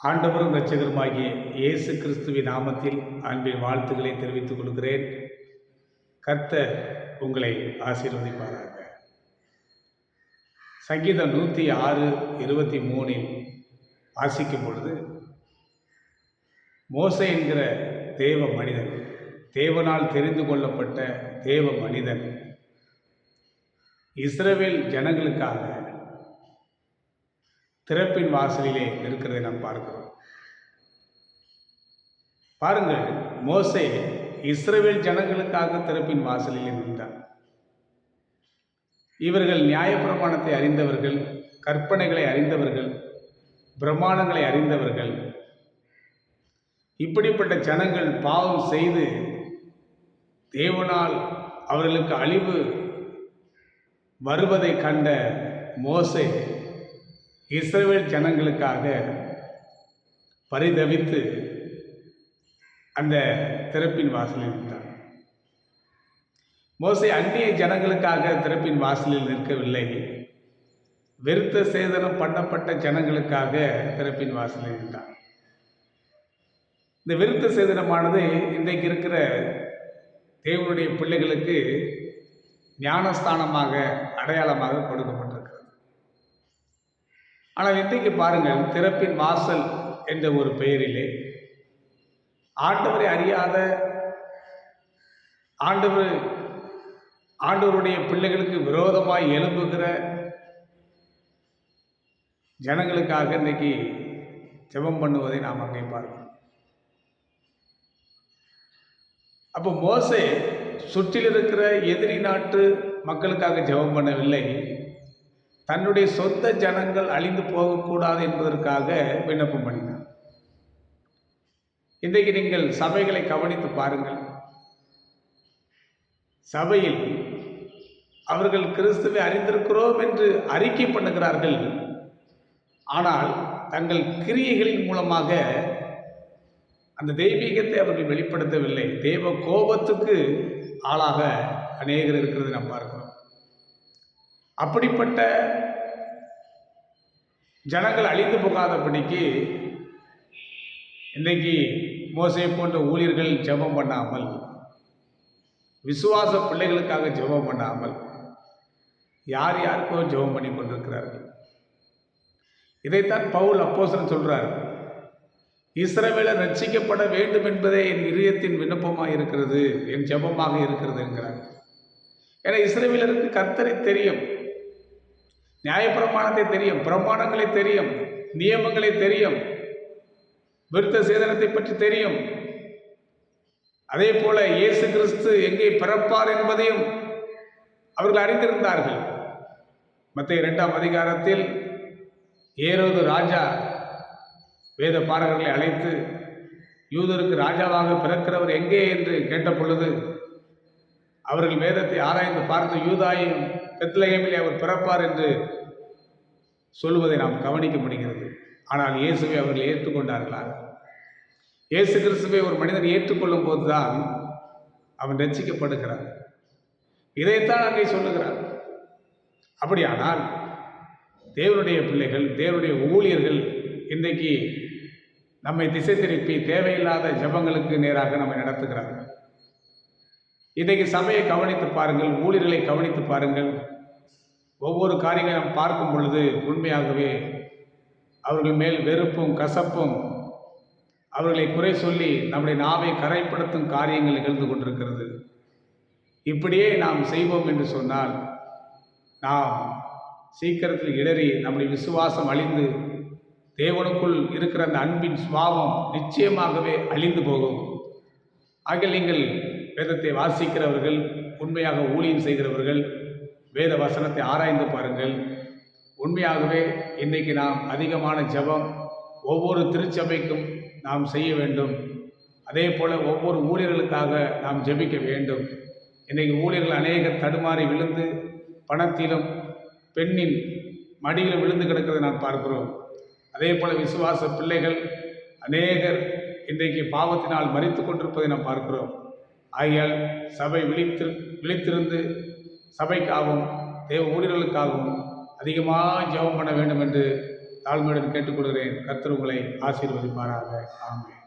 ஆண்டவரும் ரட்சகருமாகிய இயேசு கிறிஸ்துவின் நாமத்தில் அன்பின் வாழ்த்துக்களை தெரிவித்துக் கொள்கிறேன். கர்த்தர் உங்களை ஆசீர்வதிப்பாராக. சங்கீதம் நூற்றி ஆறு இருபத்தி மூணில் வாசிக்கும் பொழுது மோசே என்கிற தேவ மனிதன் தேவனால் தெரிந்து கொள்ளப்பட்ட தேவ மனிதன் இஸ்ரவேல் ஜனங்களுக்காக திறப்பின் வாசலிலே இருக்கிறதை நாம் பார்க்கிறோம். பாருங்கள் மோசே இஸ்ரேல் ஜனங்களுக்காக திறப்பின் வாசலில் நின்றார் இவர்கள் நியாயப்பிரமாணத்தை அறிந்தவர்கள் கற்பனைகளை அறிந்தவர்கள் பிரமாணங்களை அறிந்தவர்கள். இப்படிப்பட்ட ஜனங்கள் பாவம் செய்து தேவனால் அவர்களுக்கு அழிவு வருவதை கண்ட மோசை இஸ்ரேல் ஜனங்களுக்காக பரிதவித்து அந்த திறப்பின் வாசலில் நின்றார். மோசை அந்நிய ஜனங்களுக்காக திறப்பின் வாசலில் நிற்கவில்லை. விருத்த சேதனம் பண்ணப்பட்ட ஜனங்களுக்காக திறப்பின் வாசலில் நின்றார். இந்த விருத்த சேதனமானது இன்றைக்கு இருக்கிற தேவனுடைய பிள்ளைகளுக்கு ஞானஸ்தானமாக அடையாளமாக கொடுக்கப்படும் ஆனால் இன்றைக்கு பாருங்கள் திறப்பின் வாசல் என்ற ஒரு பெயரிலே ஆண்டவரை அறியாத ஆண்டவர் ஆண்டவருடைய பிள்ளைகளுக்கு விரோதமாய் எழும்புகிற ஜனங்களுக்காக இன்றைக்கி ஜெபம் பண்ணுவதை நாம் அங்கே பார்க்கிறோம். அப்போ மோசே சுற்றில் இருக்கிற எதிரி நாட்டு மக்களுக்காக ஜெபம் பண்ணவில்லை. தன்னுடைய சொந்த ஜனங்கள் அழிந்து போகக்கூடாது என்பதற்காக விண்ணப்பம் பண்ணினார். இன்றைக்கு நீங்கள் சபைகளை கவனித்து பாருங்கள். சபையில் அவர்கள் கிறிஸ்துவை அறிந்திருக்கிறோம் என்று அறிக்கை பண்ணுகிறார்கள். ஆனால் தங்கள் கிரியைகளின் மூலமாக அந்த தெய்வீகத்தை அவர்கள் வெளிப்படுத்தவில்லை. தெய்வ கோபத்துக்கு ஆளாக அநேகர் இருக்கிறது நாம் பார்க்கிறோம். அப்படிப்பட்ட ஜனங்கள் அழிந்து போகாதபடிக்கு இன்றைக்கு மோசை போன்ற ஊழியர்கள் ஜெபம் பண்ணாமல் விசுவாச பிள்ளைகளுக்காக ஜெபம் பண்ணாமல் யார் யாருக்கோ ஜெபம் பண்ணி கொண்டிருக்கிறார்கள்? இதைத்தான் பவுல் அப்போசன் சொல்கிறார் இஸ்ரவேலர் ரட்சிக்கப்பட வேண்டும் என்பதே என் இதயத்தின் விண்ணப்பமாக இருக்கிறது என் ஜெபமாக இருக்கிறது என்கிறார். ஏன்னா இஸ்ரவேலருக்கு கர்த்தரை தெரியும். நியாயப்பிரமாணத்தை தெரியும் பிரமாணங்களை தெரியும் நியமங்களை தெரியும் விருத்த சேதனத்தை பற்றி தெரியும். அதே போல இயேசு கிறிஸ்து எங்கே பிறப்பார் என்பதையும் அவர்கள் அறிந்திருந்தார்கள். மற்ற இரண்டாம் அதிகாரத்தில் ஏரோது ராஜா வேத பாரகர்களை அழைத்து யூதருக்கு ராஜாவாக பிறக்கிறவர் எங்கே என்று கேட்ட பொழுது அவர்கள் வேதத்தை ஆராய்ந்து பார்த்து யூதாயும் பெத்லகமிலே அவர் பிறப்பார் என்று சொல்லுவதை நாம் கவனிக்க முடிகிறது. ஆனால் இயேசுவை அவர்கள் ஏற்றுக்கொண்டார்களா இயேசு கிறிஸ்துவை ஒரு மனிதன் ஏற்றுக்கொள்ளும் போதுதான் அவன் ரட்சிக்கப்படுகிறான். இதைத்தான் அங்கே சொல்லுகிறார். அப்படியானால் தேவனுடைய பிள்ளைகள் தேவனுடைய ஊழியர்கள் இன்றைக்கு நம்மை திசை திருப்பி தேவையில்லாத ஜபங்களுக்கு நேராக நம்மை நடத்துகிறார்கள். இன்றைக்கு சபையை கவனித்து பாருங்கள் ஊழியர்களை கவனித்து பாருங்கள். ஒவ்வொரு காரியங்களை நாம் பார்க்கும் பொழுது உண்மையாகவே அவர்கள் மேல் வெறுப்பும் கசப்பும் அவர்களை குறை சொல்லி நம்முடைய நாவை கரைப்படுத்தும் காரியங்கள் நிகழ்ந்து கொண்டிருக்கிறது. இப்படியே நாம் செய்வோம் என்று சொன்னால் நாம் சீக்கிரத்தில் இடறி நம்முடைய விசுவாசம் அழிந்து தேவனுக்குள் இருக்கிற அந்த அன்பின் சுபாவம் நிச்சயமாகவே அழிந்து போகும். ஆக நீங்கள் வேதத்தை வாசிக்கிறவர்கள் உண்மையாக ஊழியம் செய்கிறவர்கள் வேத வசனத்தை ஆராய்ந்து பாருங்கள். உண்மையாகவே இன்றைக்கு நாம் அதிகமான ஜபம் ஒவ்வொரு திருச்சபைக்கும் நாம் செய்ய வேண்டும். அதே போல் ஒவ்வொரு ஊழியர்களுக்காக நாம் ஜெபிக்க வேண்டும். இன்றைக்கு ஊழியர்கள் அநேகர் தடுமாறி விழுந்து பணத்திலும் பெண்ணின் மடியில் விழுந்து கிடக்கிறதை நாம் பார்க்கிறோம். அதே போல் விசுவாச பிள்ளைகள் அநேகர் இன்றைக்கு பாவத்தினால் மறித்து கொண்டிருப்பதை நாம் பார்க்கிறோம். ஆகையால் சபை விழித்திரு விழித்திருந்து சபைக்காகவும் தேவ ஊழியர்களுக்காகவும் அதிகமாக ஜெபம் பண்ண வேண்டும் என்று தாழ்மையுடன் கேட்டுக்கொள்கிறேன். கர்த்தர் உங்களை ஆசீர்வதிப்பாராக. ஆமே